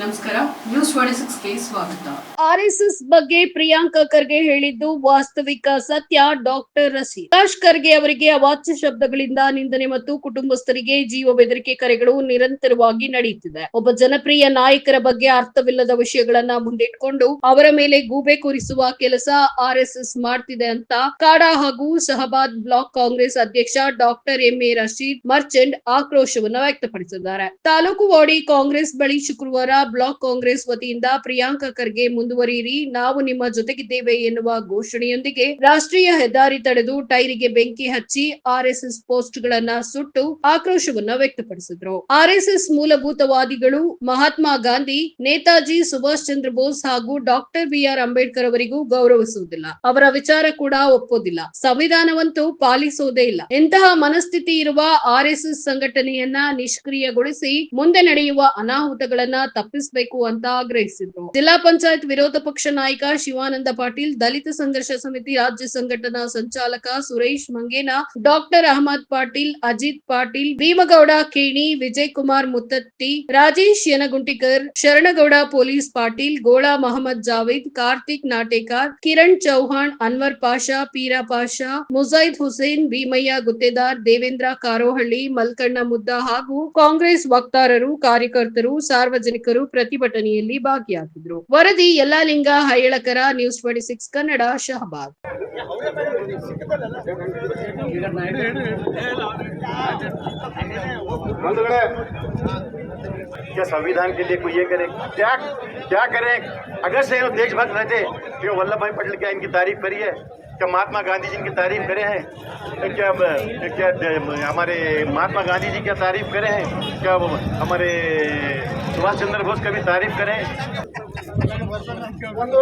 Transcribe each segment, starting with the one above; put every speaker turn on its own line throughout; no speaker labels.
ನಮಸ್ಕಾರ. ನ್ಯೂಸ್ ಸ್ವಾಗತ.
ಬಗ್ಗೆ ಪ್ರಿಯಾಂಕಾ ಖರ್ಗೆ ಹೇಳಿದ್ದು ವಾಸ್ತವಿಕ ಸತ್ಯ, ಡಾಕ್ಟರ್ ರಸಿ. ಪ್ರಕಾಶ್ ಖರ್ಗೆ ಅವರಿಗೆ ಅವಾಚ್ಯ ಶಬ್ದಗಳಿಂದ ನಿಂದನೆ ಮತ್ತು ಕುಟುಂಬಸ್ಥರಿಗೆ ಜೀವ ಬೆದರಿಕೆ ಕರೆಗಳು ನಿರಂತರವಾಗಿ ನಡೆಯುತ್ತಿದೆ. ಒಬ್ಬ ಜನಪ್ರಿಯ ನಾಯಕರ ಬಗ್ಗೆ ಅರ್ಥವಿಲ್ಲದ ವಿಷಯಗಳನ್ನ ಮುಂದಿಟ್ಕೊಂಡು ಅವರ ಮೇಲೆ ಗೂಬೆ ಕೂರಿಸುವ ಕೆಲಸ ಆರ್ಎಸ್ಎಸ್ ಮಾಡ್ತಿದೆ ಅಂತ ಕಾಡಾ ಹಾಗೂ ಶಹಬಾದ್ ಬ್ಲಾಕ್ ಕಾಂಗ್ರೆಸ್ ಅಧ್ಯಕ್ಷ doctor M A Rashid Merchant ಆಕ್ರೋಶವನ್ನು ವ್ಯಕ್ತಪಡಿಸಿದ್ದಾರೆ. ತಾಲೂಕು ವಾಡಿ ಕಾಂಗ್ರೆಸ್ ಬಳಿ ಶುಕ್ರವಾರ ಬ್ಲಾಕ್ ಕಾಂಗ್ರೆಸ್ ವತಿಯಿಂದ ಪ್ರಿಯಾಂಕಾ ಖರ್ಗೆ ಮುಂದುವರಿಯಿರಿ, ನಾವು ನಿಮ್ಮ ಜೊತೆಗಿದ್ದೇವೆ ಎನ್ನುವ ಘೋಷಣೆಯೊಂದಿಗೆ ರಾಷ್ಟ್ರೀಯ ಹೆದ್ದಾರಿ ತಡೆದು ಟೈರಿಗೆ ಬೆಂಕಿ ಹಚ್ಚಿ ಆರ್ಎಸ್ಎಸ್ ಪೋಸ್ಟ್ ಗಳನ್ನ ಸುಟ್ಟು ಆಕ್ರೋಶವನ್ನ ವ್ಯಕ್ತಪಡಿಸಿದ್ರು. ಆರ್ಎಸ್ಎಸ್ ಮೂಲಭೂತವಾದಿಗಳು ಮಹಾತ್ಮ ಗಾಂಧಿ, ನೇತಾಜಿ ಸುಭಾಷ್ ಚಂದ್ರ ಬೋಸ್ ಹಾಗೂ ಡಾಕ್ಟರ್ ಬಿಆರ್ ಅಂಬೇಡ್ಕರ್ ಅವರಿಗೂ ಗೌರವಿಸುವುದಿಲ್ಲ. ಅವರ ವಿಚಾರ ಕೂಡ ಒಪ್ಪೋದಿಲ್ಲ. ಸಂವಿಧಾನವಂತೂ ಪಾಲಿಸೋದೇ ಇಲ್ಲ. ಇಂತಹ ಮನಸ್ಥಿತಿ ಇರುವ ಆರ್ಎಸ್ಎಸ್ ಸಂಘಟನೆಯನ್ನ ನಿಷ್ಕ್ರಿಯಗೊಳಿಸಿ ಮುಂದೆ ನಡೆಯುವ ಅನಾಹುತಗಳನ್ನ ತಪ್ಪಿಸಬೇಕು ಅಂತ ಆಗ್ರಹಿಸಿದ್ರು. ಜಿಲ್ಲಾ ಪಂಚಾಯತ್ ವಿರೋಧ ಪಕ್ಷ ನಾಯಕ ಶಿವಾನಂದ ಪಾಟೀಲ್, ದಲಿತ ಸಂಘರ್ಷ ಸಮಿತಿ ರಾಜ್ಯ ಸಂಘಟನಾ ಸಂಚಾಲಕ ಸುರೇಶ್ ಮಂಗೇನ, ಡಾಕ್ಟರ್ ಅಹಮದ್ ಪಾಟೀಲ್, ಅಜಿತ್ ಪಾಟೀಲ್, ಭೀಮಗೌಡ ಕೇಣಿ ವಿಜಯ್ ಕುಮಾರ್ ಮುತ್ತತ್ತಿ ರಾಜೇಶ್ ಯನಗುಂಟಿಕರ್, ಶರಣಗೌಡ ಪೊಲೀಸ್ ಪಾಟೀಲ್, ಗೋಳಾ ಮಹಮ್ಮದ್ ಜಾವೇದ್, ಕಾರ್ತಿಕ್ ನಾಟೇಕಾರ್, ಕಿರಣ್ ಚೌಹಾಣ್, ಅನ್ವರ್ ಪಾಷಾ, ಪೀರಾ ಪಾಷಾ ಮುಜೈದ್ ಹುಸೇನ್, ಭೀಮಯ್ಯ ಗುತ್ತೇದಾರ್, ದೇವೇಂದ್ರ ಕಾರೋಹಳ್ಳಿ, ಮಲ್ಕಣ್ಣ ಮುದ್ದ ಹಾಗೂ ಕಾಂಗ್ರೆಸ್ ವಕ್ತಾರರು, ಕಾರ್ಯಕರ್ತರು, ಸಾರ್ವಜನಿಕರು ಪ್ರತಿಭಟನೆಯಲ್ಲಿ ಭಾಗಿಯಾಗಿದ್ರು ವರದಿ Yallalinga Hailakar news twenty six Kannada Shahabad
बंधुगणे क्या संविधान के लिए कोई ये करे क्या क्या करें अगर से वो देशभक्त रहते कि वल्लभ भाई पटेल क्या इनकी तारीफ करी है क्या महात्मा गांधी जी इनकी तारीफ करे हैं तो क्या क्या हमारे महात्मा गांधी जी क्या तारीफ करे हैं क्या वो हमारे सुभाष चंद्र बोस का भी तारीफ करें ಒಂದು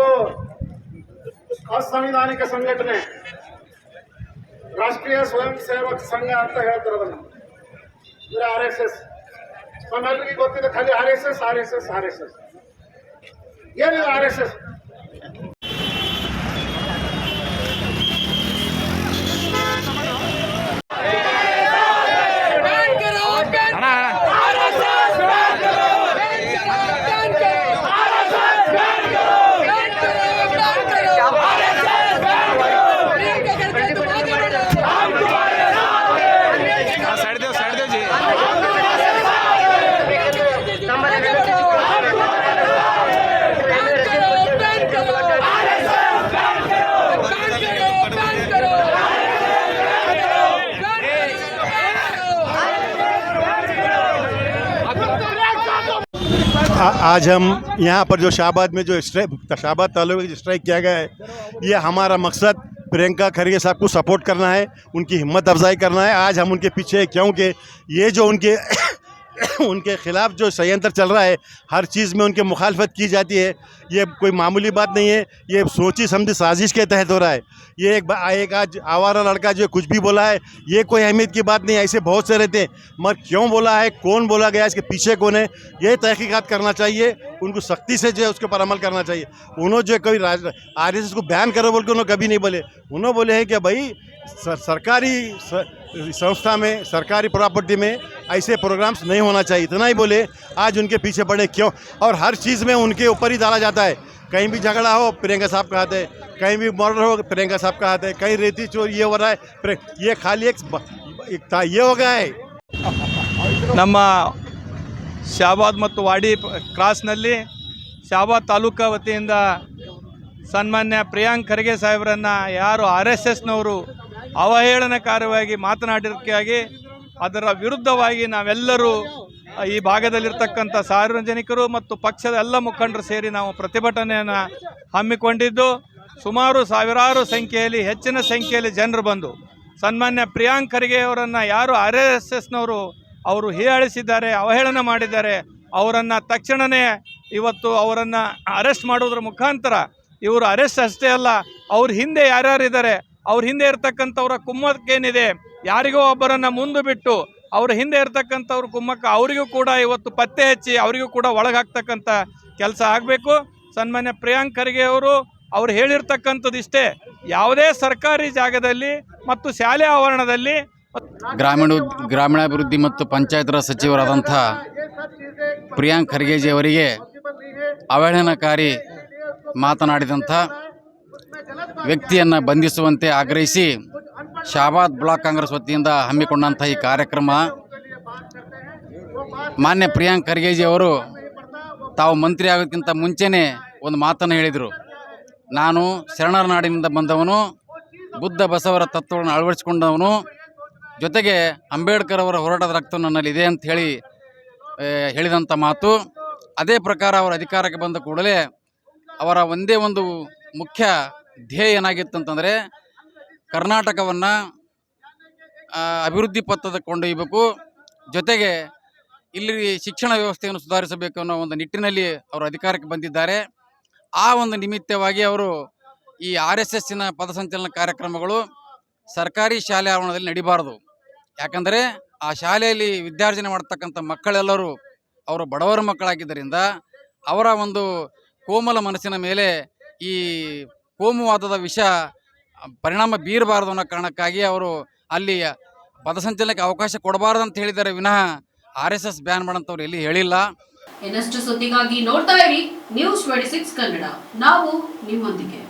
ಅಸಂವಿಧಾನಿಕ ಸಂಘಟನೆ ರಾಷ್ಟ್ರೀಯ ಸ್ವಯಂ ಸೇವಕ ಸಂಘ ಅಂತ ಹೇಳ್ತಾರೆ ಅದನ್ನು ಅಂದ್ರೆ ಆರ್ ಎಸ್ ಎಸ್ ನಮ್ಮೆಲ್ಲರಿಗೆ ಗೊತ್ತಿದೆ ಖಾಲಿ R S S R S S R S S ಏನಿದೆ ಆರ್ ಎಸ್ ಎಸ್
side दो साइड दो
आज हम यहाँ पर जो शाहबाद में जो स्ट्राइक, शाहबाद तालुके में जो स्ट्राइक किया गया है, ये हमारा मकसद प्रियंका खरगे साहब को सपोर्ट करना है, उनकी हिम्मत अफजाई करना है। आज हम उनके पीछे हैं, क्योंकि ये जो उनके उनके खिलाफ जो संयंत्र चल रहा है, हर चीज़ में उनके मुखालफत की जाती है। ये कोई मामूली बात नहीं है ये सोची समझी साजिश के तहत हो रहा है। ये एक एक आज आवारा लड़का जो कुछ भी बोला है ये कोई अहमियत की बात नहीं ऐसे बहुत से रहते हैं। मगर क्यों बोला है कौन बोला गया इसके पीछे कौन है ये तहकीकात करना चाहिए उनको सख्ती से जो है उसके ऊपर अमल करना चाहिए। उन्होंने जो कभी आर एस को बैन करो बोल के उन्होंने कभी नहीं बोले। उन्होंने बोले हैं कि भाई सर, सरकारी संस्था में सरकारी प्रॉपर्टी में ऐसे प्रोग्राम्स नहीं होना चाहिए इतना ही बोले। आज उनके पीछे पड़े क्यों? और हर चीज़ में उनके ऊपर ही डाला जाता है कहीं भी झगड़ा हो प्रियंका साहब का हाथ है कहीं भी मर्डर हो प्रियंका साहब का हाथ है कहीं रेती चोर ये हो रहा है प्रिय- ये खाली एक, एक था ये हो गया है
ನಮ್ಮ ಶಾಬಾದ್ ಮತ್ತು ವಾಡಿ ಪ- ಕ್ರಾಸ್ನಲ್ಲಿ ಶಾಬಾದ್ ತಾಲೂಕಾ ವತಿಯಿಂದ ಸನ್ಮಾನ್ಯ ಪ್ರಿಯಾಂಕ್ ಖರ್ಗೆ ಸಾಹೇಬರನ್ನು ಯಾರು ಆರ್ ಎಸ್ ಎಸ್ನವರು ಅವಹೇಳನಕಾರವಾಗಿ ಮಾತನಾಡಿದ್ದಕ್ಕಾಗಿ ಅದರ ವಿರುದ್ಧವಾಗಿ ನಾವೆಲ್ಲರೂ ಈ ಭಾಗದಲ್ಲಿರ್ತಕ್ಕಂಥ ಸಾರ್ವಜನಿಕರು ಮತ್ತು ಪಕ್ಷದ ಎಲ್ಲ ಮುಖಂಡರು ಸೇರಿ ನಾವು ಪ್ರತಿಭಟನೆಯನ್ನು ಹಮ್ಮಿಕೊಂಡಿದ್ದು ಸುಮಾರು ಸಾವಿರಾರು ಸಂಖ್ಯೆಯಲ್ಲಿ, ಹೆಚ್ಚಿನ ಸಂಖ್ಯೆಯಲ್ಲಿ ಜನರು ಬಂದು. ಸನ್ಮಾನ್ಯ ಪ್ರಿಯಾಂಕ್ ಖರ್ಗೆ ಅವರನ್ನು ಯಾರು ಆರ್ ಎಸ್ ಎಸ್ನವರು ಅವರು ಹೀಯಾಳಿಸಿದ್ದಾರೆ, ಅವಹೇಳನ ಮಾಡಿದ್ದಾರೆ, ಅವರನ್ನು ತಕ್ಷಣವೇ ಇವತ್ತು ಅವರನ್ನು ಅರೆಸ್ಟ್ ಮಾಡೋದ್ರ ಮುಖಾಂತರ ಇವರು ಅರೆಸ್ಟ್ ಅಷ್ಟೇ ಅಲ್ಲ, ಅವ್ರ ಹಿಂದೆ ಯಾರ್ಯಾರಿದ್ದಾರೆ, ಅವ್ರ ಹಿಂದೆ ಇರ್ತಕ್ಕಂಥವ್ರ ಕುಮ್ಮಕ್ಕೇನಿದೆ, ಯಾರಿಗೋ ಒಬ್ಬರನ್ನು ಮುಂದೆ ಬಿಟ್ಟು ಅವ್ರ ಹಿಂದೆ ಇರ್ತಕ್ಕಂಥವ್ರ ಕುಮ್ಮಕ್ಕ ಅವರಿಗೂ ಕೂಡ ಇವತ್ತು ಪತ್ತೆ ಹಚ್ಚಿ ಅವರಿಗೂ ಕೂಡ ಒಳಗಾಗ್ತಕ್ಕಂಥ ಕೆಲಸ ಆಗಬೇಕು. ಸನ್ಮಾನ್ಯ ಪ್ರಿಯಾಂಕ್ ಖರ್ಗೆ ಅವರು, ಅವ್ರು ಹೇಳಿರ್ತಕ್ಕಂಥದ್ದು ಇಷ್ಟೇ. ಯಾವುದೇ ಸರ್ಕಾರಿ ಜಾಗದಲ್ಲಿ ಮತ್ತು ಶಾಲೆ ಆವರಣದಲ್ಲಿ
ಗ್ರಾಮೀಣ ಗ್ರಾಮೀಣಾಭಿವೃದ್ಧಿ ಮತ್ತು ಪಂಚಾಯತ್ ರಾಜ್ ಸಚಿವರಾದಂಥ ಪ್ರಿಯಾಂಕ್ ಖರ್ಗೆಜಿ ಅವರಿಗೆ ಅವಹೇಳನಕಾರಿ ಮಾತನಾಡಿದಂಥ ವ್ಯಕ್ತಿಯನ್ನು ಬಂಧಿಸುವಂತೆ ಆಗ್ರಹಿಸಿ ಶಾಬಾದ್ ಬ್ಲಾಕ್ ಕಾಂಗ್ರೆಸ್ ವತಿಯಿಂದ ಹಮ್ಮಿಕೊಂಡಂಥ ಈ ಕಾರ್ಯಕ್ರಮ ಮಾನ್ಯ ಪ್ರಿಯಾಂಕ್ ಖರ್ಗೆಜಿ ಅವರು ತಾವು ಮಂತ್ರಿ ಆಗೋಕ್ಕಿಂತ ಮುಂಚೆನೇ ಒಂದು ಮಾತನ್ನು ಹೇಳಿದರು. ನಾನು ಶರಣರ ನಾಡಿನಿಂದ ಬಂದವನು, ಬುದ್ಧ ಬಸವರ ತತ್ವಗಳನ್ನು ಅಳವಡಿಸಿಕೊಂಡವನು, ಜೊತೆಗೆ ಅಂಬೇಡ್ಕರ್ ಅವರ ಹೋರಾಟದ ರಕ್ತ ನನ್ನಲ್ಲಿದೆ ಅಂತ ಹೇಳಿ ಹೇಳಿದಂಥ ಮಾತು. ಅದೇ ಪ್ರಕಾರ ಅವರ ಅಧಿಕಾರಕ್ಕೆ ಬಂದ ಕೂಡಲೇ ಅವರ ಒಂದೇ ಒಂದು ಮುಖ್ಯ ಧ್ಯೇಯ ಏನಾಗಿತ್ತು ಅಂತಂದರೆ ಕರ್ನಾಟಕವನ್ನು ಅಭಿವೃದ್ಧಿ ಪಥದ ಕೊಂಡೊಯ್ಯಬೇಕು ಜೊತೆಗೆ ಇಲ್ಲಿ ಶಿಕ್ಷಣ ವ್ಯವಸ್ಥೆಯನ್ನು ಸುಧಾರಿಸಬೇಕು ಅನ್ನೋ ಒಂದು ನಿಟ್ಟಿನಲ್ಲಿ ಅವರು ಅಧಿಕಾರಕ್ಕೆ ಬಂದಿದ್ದಾರೆ. ಆ ಒಂದು ನಿಮಿತ್ತವಾಗಿ ಅವರು ಈ ಆರ್ ಎಸ್ ಎಸ್ಸಿನ ಪಥಸಂಚಲನ ಕಾರ್ಯಕ್ರಮಗಳು ಸರ್ಕಾರಿ ಶಾಲೆ ಆವರಣದಲ್ಲಿ ನಡಿಬಾರ್ದು. ಯಾಕಂದರೆ ಆ ಶಾಲೆಯಲ್ಲಿ ವಿದ್ಯಾರ್ಜನೆ ಮಾಡ್ತಕ್ಕಂಥ ಮಕ್ಕಳೆಲ್ಲರೂ ಅವರು ಬಡವರ ಮಕ್ಕಳಾಗಿದ್ದರಿಂದ ಅವರ ಒಂದು ಕೋಮಲ ಮನಸ್ಸಿನ ಮೇಲೆ ಈ ಕೋಮುವಾದದ ವಿಷ ಪರಿಣಾಮ ಬೀರಬಾರದು ಅನ್ನೋ ಕಾರಣಕ್ಕಾಗಿ ಅವರು ಅಲ್ಲಿ ಪದಸಂಚಲನಕ್ಕೆ ಅವಕಾಶ ಕೊಡಬಾರದು ಅಂತ ಹೇಳಿದ್ದಾರೆ. ವಿನಃ ಆರ್ ಎಸ್ ಎಸ್ ಬ್ಯಾನ್ ಮಾಡಂತವ್ರು ಎಲ್ಲಿ ಹೇಳಿಲ್ಲ.
ಇನ್ನಷ್ಟು ಸುದ್ದಿಗಾಗಿ ನೋಡ್ತಾ ಇರಿ ನ್ಯೂಸ್ ಟ್ವೆಂಟಿ ಸಿಕ್ಸ್ ಕನ್ನಡ. ನಾವು ನಿಮ್ಮೊಂದಿಗೆ.